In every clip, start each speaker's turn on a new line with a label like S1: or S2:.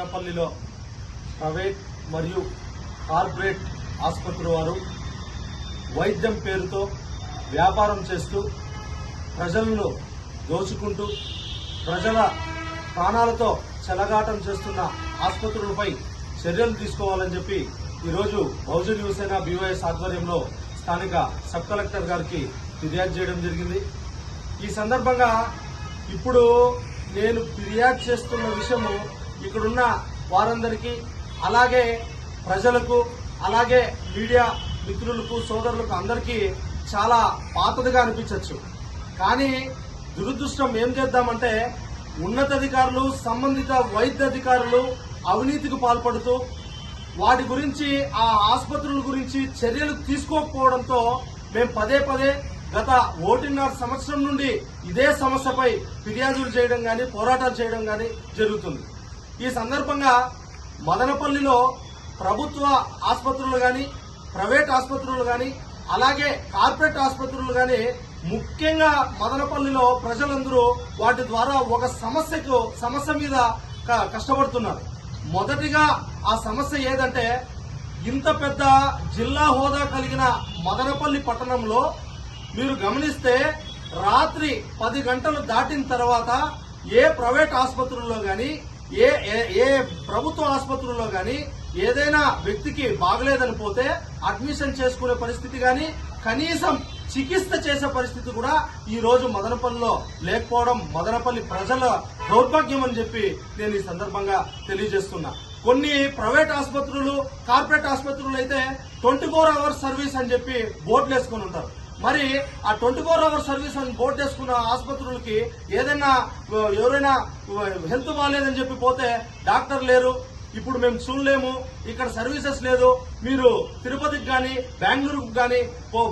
S1: మదనపల్లిలో ప్రైవేట్ మరియు కార్పొరేట్ ఆసుపత్రి వారు వైద్యం పేరుతో వ్యాపారం చేస్తూ ప్రజలను దోచుకుంటూ ప్రజల ప్రాణాలతో చెలగాటం చేస్తున్న ఆసుపత్రులపై చర్యలు తీసుకోవాలని చెప్పి ఈరోజు బహుజన్ యువసేన బీవైఎస్ ఆధ్వర్యంలో స్థానిక సబ్ కలెక్టర్ గారికి ఫిర్యాదు చేయడం జరిగింది. ఈ సందర్భంగా ఇప్పుడు నేను ఫిర్యాదు చేస్తున్న విషయము ఇక్కడున్న వారందరికీ అలాగే ప్రజలకు అలాగే మీడియా మిత్రులకు సోదరులకు అందరికీ చాలా పాతదిగా అనిపించవచ్చు కానీ దురదృష్టం ఏం చేద్దామంటే ఉన్నతాధికారులు సంబంధిత వైద్య అధికారులు అవినీతికి పాల్పడుతూ వాటి గురించి ఆ ఆసుపత్రుల గురించి చర్యలు తీసుకోకపోవడంతో మేము పదే పదే గత ఓటిన్నర సంవత్సరం నుండి ఇదే సమస్యపై ఫిర్యాదులు చేయడం కానీ పోరాటాలు చేయడం కానీ జరుగుతుంది. ఈ సందర్భంగా మదనపల్లిలో ప్రభుత్వ ఆసుపత్రులు కానీ ప్రైవేట్ ఆసుపత్రులు కానీ అలాగే కార్పొరేట్ ఆసుపత్రులు కానీ ముఖ్యంగా మదనపల్లిలో ప్రజలందరూ వాటి ద్వారా ఒక సమస్యకు సమస్య మీద కష్టపడుతున్నారు. మొదటిగా ఆ సమస్య ఏదంటే ఇంత పెద్ద జిల్లా హోదా కలిగిన మదనపల్లి పట్టణంలో మీరు గమనిస్తే రాత్రి పది గంటలు దాటిన తర్వాత ఏ ప్రైవేట్ ఆసుపత్రుల్లో కానీ ఏ ఏ- ఏ ప్రభుత్వ ఆసుపత్రుల్లో కానీ ఏదైనా వ్యక్తికి బాగలేదని పోతే అడ్మిషన్ చేసుకునే పరిస్థితి కానీ కనీసం చికిత్స చేసే పరిస్థితి కూడా ఈ రోజు మదనపల్లిలో లేకపోవడం మదనపల్లి ప్రజల దౌర్భాగ్యం అని చెప్పి నేను ఈ సందర్భంగా తెలియజేస్తున్నా. కొన్ని ప్రైవేట్ ఆసుపత్రులు కార్పొరేట్ ఆసుపత్రులు అయితే ట్వంటీ ఫోర్ అవర్స్ సర్వీస్ అని చెప్పి బోర్డులు వేసుకొని ఉంటారు. మరి ఆ ట్వంటీ ఫోర్ అవర్ సర్వీస్ అని బోర్డు వేసుకున్న ఆసుపత్రులకి ఏదైనా ఎవరైనా హెల్త్ బాగాలేదని చెప్పి పోతే డాక్టర్ లేరు. ఇప్పుడు మేము చూడలేము. ఇక్కడ సర్వీసెస్ లేదు. మీరు తిరుపతికి కానీ బెంగళూరుకు కానీ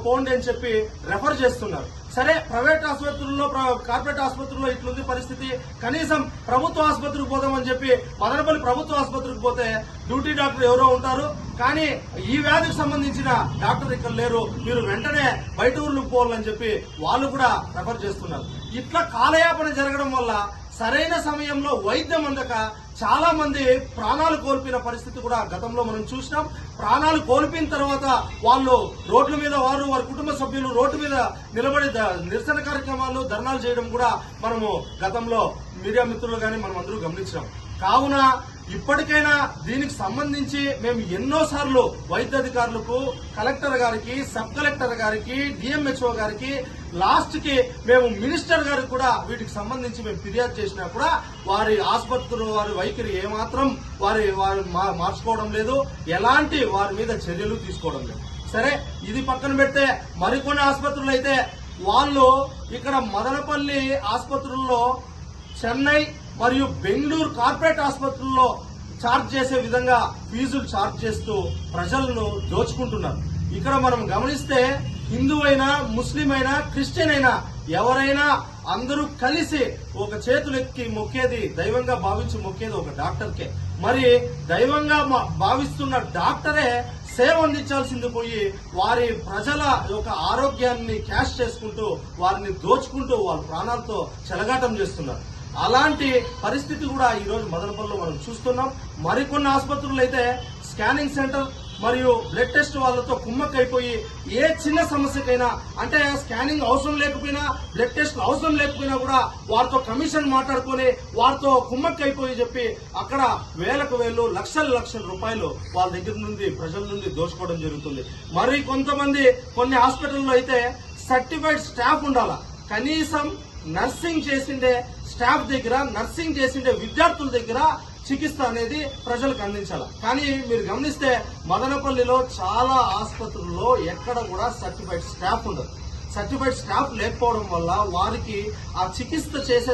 S1: పోండి అని చెప్పి రెఫర్ చేస్తున్నారు. సరే ప్రైవేట్ ఆసుపత్రుల్లో కార్పొరేట్ ఆసుపత్రుల్లో ఇట్లుంది పరిస్థితి. కనీసం ప్రభుత్వ ఆసుపత్రికి పోదామని చెప్పి మదనపల్లి ప్రభుత్వ ఆసుపత్రికి పోతే డ్యూటీ డాక్టర్ ఎవరో ఉంటారు. కానీ ఈ వ్యాధికి సంబంధించిన డాక్టర్ ఇక్కడ లేరు. మీరు వెంటనే బయట ఊర్లకు పోవాలని చెప్పి వాళ్ళు కూడా రెఫర్ చేస్తున్నారు. ఇట్లా కాలయాపన జరగడం వల్ల సరైన సమయంలో వైద్యం అందక చాలా మంది ప్రాణాలు కోల్పోయిన పరిస్థితి కూడా గతంలో మనం చూసినాం. ప్రాణాలు కోల్పోయిన తర్వాత వాళ్ళు రోడ్ల మీద వారు వారి కుటుంబ సభ్యులు రోడ్డు మీద నిలబడి ద- నిరసన కార్యక్రమాలు ధర్నాలు చేయడం కూడా మనము గతంలో మీడియా మిత్రులు కానీ మనం అందరూ గమనించాం కావున ఇప్పటికైనా దీనికి సంబంధించి మేము ఎన్నోసార్లు వైద్యాధికారులకు కలెక్టర్ గారికి సబ్ కలెక్టర్ గారికి డిఎంహెచ్ఓ గారికి లాస్ట్కి మేము మినిస్టర్ గారికి కూడా వీటికి సంబంధించి మేము ఫిర్యాదు చేసినా కూడా వారి ఆసుపత్రులు వారి వైఖరి ఏమాత్రం వారి వారు మా- మార్చుకోవడం లేదు. ఎలాంటి వారి మీద చర్యలు తీసుకోవడం లేదు. సరే ఇది పక్కన పెడితే మరికొన్ని ఆసుపత్రులు అయితే వాళ్ళు ఇక్కడ మదనపల్లి ఆసుపత్రుల్లో చెన్నై మరియు బెంగళూరు కార్పొరేట్ ఆసుపత్రుల్లో ఛార్జ్ చేసే విధంగా ఫీజులు ఛార్జ్ చేస్తూ ప్రజలను దోచుకుంటున్నారు. ఇక్కడ మనం గమనిస్తే హిందూ అయినా ముస్లిం అయినా క్రిస్టియన్ అయినా ఎవరైనా అందరూ కలిసి ఒక చేతులెక్కి మొక్కేది దైవంగా భావించి మొక్కేది ఒక డాక్టర్కే. మరి దైవంగా భావిస్తున్న డాక్టరే సేవ అందించాల్సింది పోయి వారి ప్రజల యొక్క ఆరోగ్యాన్ని క్యాష్ చేసుకుంటూ వారిని దోచుకుంటూ వాళ్ళ ప్రాణాలతో చెలగాటం చేస్తున్నారు. అలాంటి పరిస్థితి కూడా ఈ రోజు మదనపల్లిలో మనం చూస్తున్నాం. మరికొన్ని ఆసుపత్రులు అయితే స్కానింగ్ సెంటర్ మరియు బ్లడ్ టెస్ట్ వాళ్ళతో కుమ్మక్కైపోయి ఏ చిన్న సమస్యకైనా అంటే స్కానింగ్ అవసరం లేకపోయినా బ్లడ్ టెస్ట్ అవసరం లేకపోయినా కూడా వారితో కమిషన్ మాట్లాడుకొని వారితో కుమ్మక్కైపోయి చెప్పి అక్కడ వేలకు వేలు లక్షల లక్షల రూపాయలు వాళ్ళ దగ్గర నుండి ప్రజల నుండి దోచుకోవడం జరుగుతుంది. మరి కొంతమంది కొన్ని హాస్పిటల్లో అయితే సర్టిఫైడ్ స్టాఫ్ ఉండాల? కనీసం నర్సింగ్ చేసిందే స్టాఫ్ దగ్గర నర్సింగ్ చేసిండే విద్యార్థుల దగ్గర చికిత్స అనేది ప్రజలకు అందించాలి. కానీ మీరు గమనిస్తే మదనపల్లిలో చాలా ఆసుపత్రుల్లో ఎక్కడ కూడా సర్టిఫైడ్ స్టాఫ్ ఉండదు. సర్టిఫైడ్ స్టాఫ్ లేకపోవడం వల్ల వారికి ఆ చికిత్స చేసే